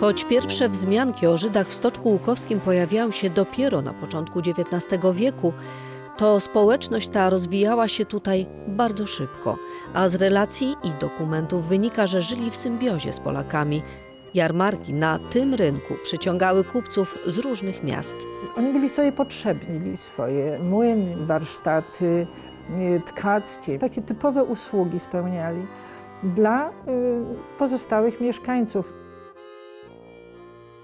Choć pierwsze wzmianki o Żydach w Stoczku Łukowskim pojawiają się dopiero na początku XIX wieku, to społeczność ta rozwijała się tutaj bardzo szybko, a z relacji i dokumentów wynika, że żyli w symbiozie z Polakami. Jarmarki na tym rynku przyciągały kupców z różnych miast. Oni byli sobie potrzebni, mieli swoje młyny, warsztaty y, tkackie. Takie typowe usługi spełniali dla y, pozostałych mieszkańców.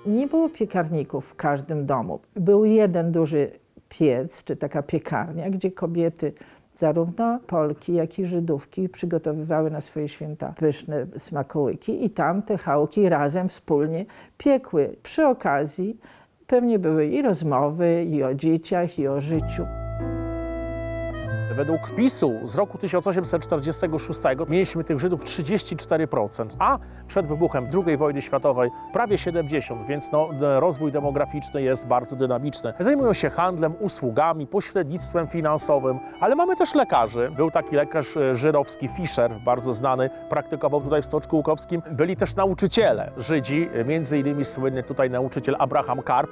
Nie było piekarników w każdym domu. Był jeden duży piec, czy taka piekarnia, gdzie kobiety, zarówno Polki, jak i Żydówki, przygotowywały na swoje święta pyszne smakołyki i tam te chałki razem wspólnie piekły. Przy okazji pewnie były i rozmowy, i o dzieciach, i o życiu. Według spisu z roku 1846 mieliśmy tych Żydów 34%, a przed wybuchem II wojny światowej prawie 70%, więc no, rozwój demograficzny jest bardzo dynamiczny. Zajmują się handlem, usługami, pośrednictwem finansowym, ale mamy też lekarzy. Był taki lekarz e, żydowski Fischer, bardzo znany, praktykował tutaj w Stoczku Łukowskim. Byli też nauczyciele Żydzi, e, między innymi słynny tutaj nauczyciel Abraham Karp,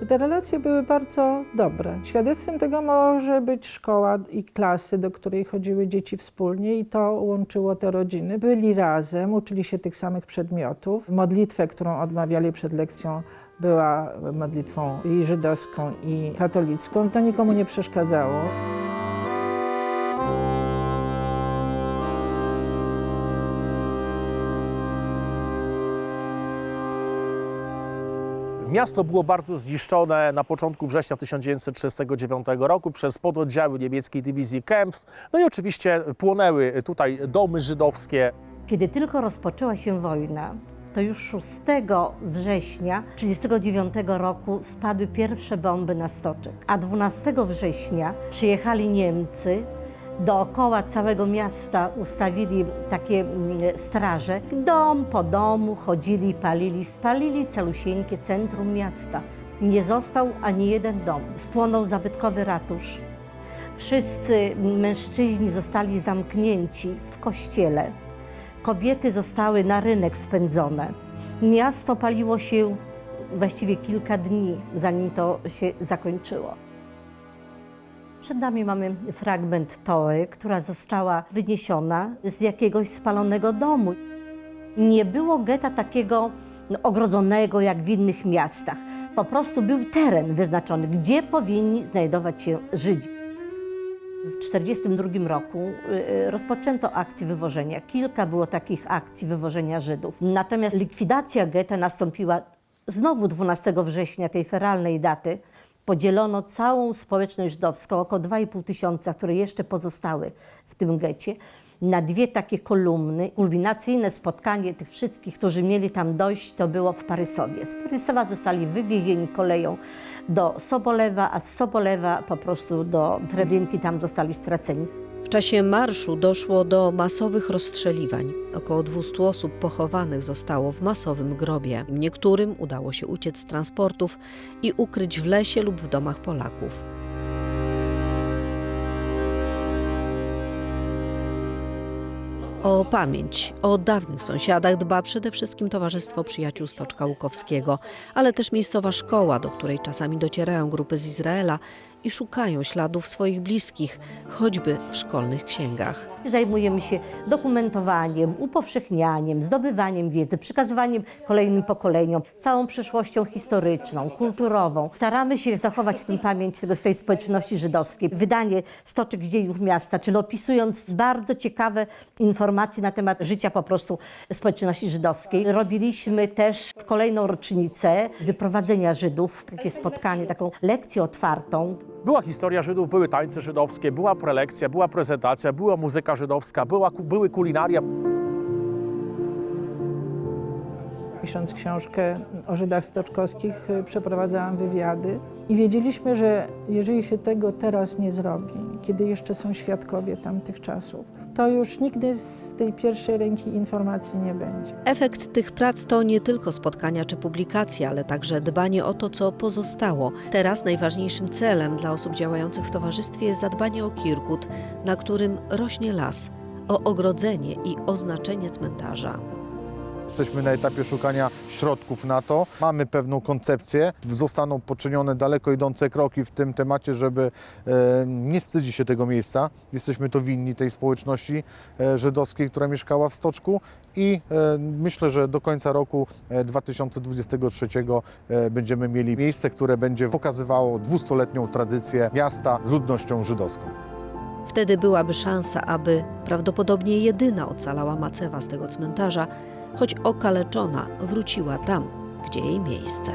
Że te relacje były bardzo dobre. Świadectwem tego może być szkoła i klasy, do której chodziły dzieci wspólnie i to łączyło te rodziny. Byli razem, uczyli się tych samych przedmiotów. Modlitwę, którą odmawiali przed lekcją, była modlitwą i żydowską, i katolicką. To nikomu nie przeszkadzało. Miasto było bardzo zniszczone na początku września 1939 roku przez pododdziały niemieckiej dywizji Kempf. No i oczywiście płonęły tutaj domy żydowskie. Kiedy tylko rozpoczęła się wojna, to już 6 września 1939 roku spadły pierwsze bomby na Stoczek, a 12 września przyjechali Niemcy. Dookoła całego miasta ustawili takie mm, straże. Dom po domu chodzili, palili, spalili calusieńkie centrum miasta. Nie został ani jeden dom. Spłonął zabytkowy ratusz. Wszyscy mężczyźni zostali zamknięci w kościele. Kobiety zostały na rynek spędzone. Miasto paliło się właściwie kilka dni, zanim to się zakończyło. Przed nami mamy fragment tory, która została wyniesiona z jakiegoś spalonego domu. Nie było getta takiego ogrodzonego jak w innych miastach. Po prostu był teren wyznaczony, gdzie powinni znajdować się Żydzi. W 1942 roku y, y, rozpoczęto akcję wywożenia. Kilka było takich akcji wywożenia Żydów. Natomiast likwidacja getta nastąpiła znowu 12 września, tej feralnej daty. Podzielono całą społeczność żydowską, około 2,5 tysiąca, które jeszcze pozostały w tym getcie, na dwie takie kolumny. Kulminacyjne spotkanie tych wszystkich, którzy mieli tam dojść, to było w Parysowie. Z Parysowa zostali wywiezieni koleją do Sobolewa, a z Sobolewa po prostu do Treblinki tam zostali straceni. W czasie marszu doszło do masowych rozstrzeliwań. Około 200 osób pochowanych zostało w masowym grobie. Niektórym udało się uciec z transportów i ukryć w lesie lub w domach Polaków. O pamięć o dawnych sąsiadach dba przede wszystkim Towarzystwo Przyjaciół Stoczka Łukowskiego, ale też miejscowa szkoła, do której czasami docierają grupy z Izraela i szukają śladów swoich bliskich, choćby w szkolnych księgach. Zajmujemy się dokumentowaniem, upowszechnianiem, zdobywaniem wiedzy, przekazywaniem kolejnym pokoleniom, całą przeszłością historyczną, kulturową. Staramy się zachować tę pamięć z tej społeczności żydowskiej. Wydanie Stoczek Dziejów Miasta, czyli opisując bardzo ciekawe informacje na temat życia po prostu społeczności żydowskiej. Robiliśmy też w kolejną rocznicę wyprowadzenia Żydów, takie spotkanie, taką lekcję otwartą. Była historia Żydów, były tańce żydowskie, była prelekcja, była prezentacja, była muzyka żydowska, była, były kulinaria. Pisząc książkę o Żydach stoczkowskich, y, przeprowadzałam wywiady i wiedzieliśmy, że jeżeli się tego teraz nie zrobi, kiedy jeszcze są świadkowie tamtych czasów, to już nigdy z tej pierwszej ręki informacji nie będzie. Efekt tych prac to nie tylko spotkania czy publikacje, ale także dbanie o to, co pozostało. Teraz najważniejszym celem dla osób działających w towarzystwie jest zadbanie o Kirkut, na którym rośnie las, o ogrodzenie i oznaczenie cmentarza. Jesteśmy na etapie szukania środków na to. Mamy pewną koncepcję. Zostaną poczynione daleko idące kroki w tym temacie, żeby e, nie wstydzić się tego miejsca. Jesteśmy to winni tej społeczności e, żydowskiej, która mieszkała w Stoczku i e, myślę, że do końca roku e, 2023 e, będziemy mieli miejsce, które będzie pokazywało dwustoletnią tradycję miasta z ludnością żydowską. Wtedy byłaby szansa, aby prawdopodobnie jedyna ocalała macewa z tego cmentarza, choć okaleczona, wróciła tam, gdzie jej miejsce.